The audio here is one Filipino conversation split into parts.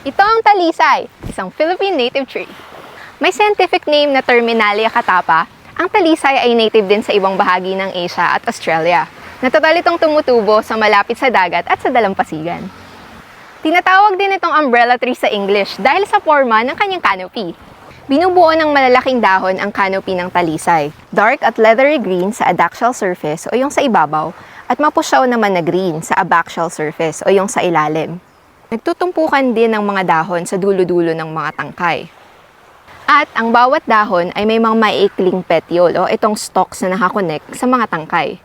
Ito ang talisay, isang Philippine native tree. May scientific name na Terminalia catapa. Ang talisay ay native din sa ibang bahagi ng Asia at Australia. Natural itong tumutubo sa malapit sa dagat at sa dalampasigan. Tinatawag din itong umbrella tree sa English dahil sa forma ng kanyang canopy. Binubuo ng malalaking dahon ang canopy ng talisay. Dark at leathery green sa adaxial surface o yung sa ibabaw at mapusyaw naman na green sa abaxial surface o yung sa ilalim. Nagtutumpukan din ng mga dahon sa dulo-dulo ng mga tangkay. At ang bawat dahon ay may mga maiikling petiole o itong stalks na nakakonek sa mga tangkay.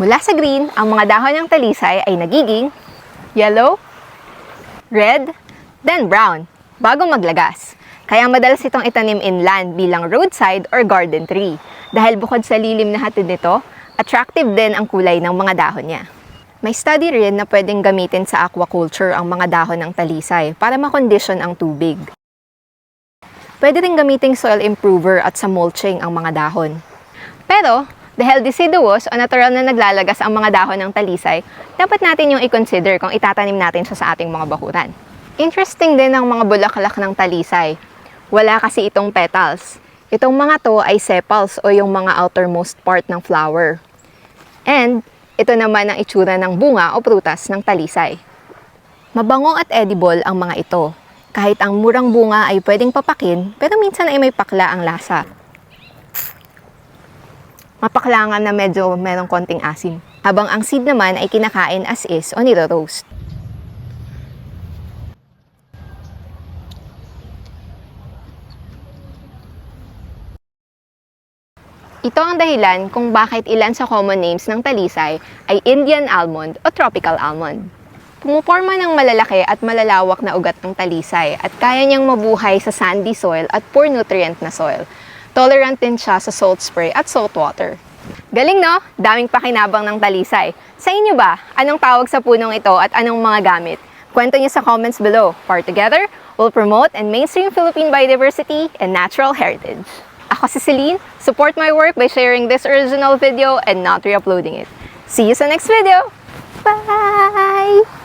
Mula sa green, ang mga dahon ng talisay ay nagiging yellow, red, then brown, bago maglagas. Kaya madalas itong itanim inland bilang roadside or garden tree. Dahil bukod sa lilim na hatid nito, attractive din ang kulay ng mga dahon niya. May study rin na pwedeng gamitin sa aquaculture ang mga dahon ng talisay para makondisyon ang tubig. Pwede rin gamiting soil improver at sa mulching ang mga dahon. Pero, dahil deciduous o natural na naglalagas ang mga dahon ng talisay, dapat natin yung i-consider kung itatanim natin siya sa ating mga bakuran. Interesting din ang mga bulaklak ng talisay. Wala kasi itong petals. Itong mga to ay sepals o yung mga outermost part ng flower. And ito naman ang itsura ng bunga o prutas ng talisay. Mabango at edible ang mga ito. Kahit ang murang bunga ay pwedeng papakin, pero minsan ay may pakla ang lasa. Mapaklangan na medyo merong konting asim. Habang ang seed naman ay kinakain as is o niro-roast. Ito ang dahilan kung bakit ilan sa common names ng talisay ay Indian almond o tropical almond. Pumuporma ng malalaki at malalawak na ugat ng talisay at kaya niyang mabuhay sa sandy soil at poor nutrient na soil. Tolerant din siya sa salt spray at salt water. Galing no? Daming pakinabang ng talisay. Sa inyo ba? Anong tawag sa punong ito at anong mga gamit? Kwento niyo sa comments below. For together, we'll promote and mainstream Philippine biodiversity and natural heritage. Ako si Celine. Support my work by sharing this original video and not re-uploading it. See you sa next video! Bye!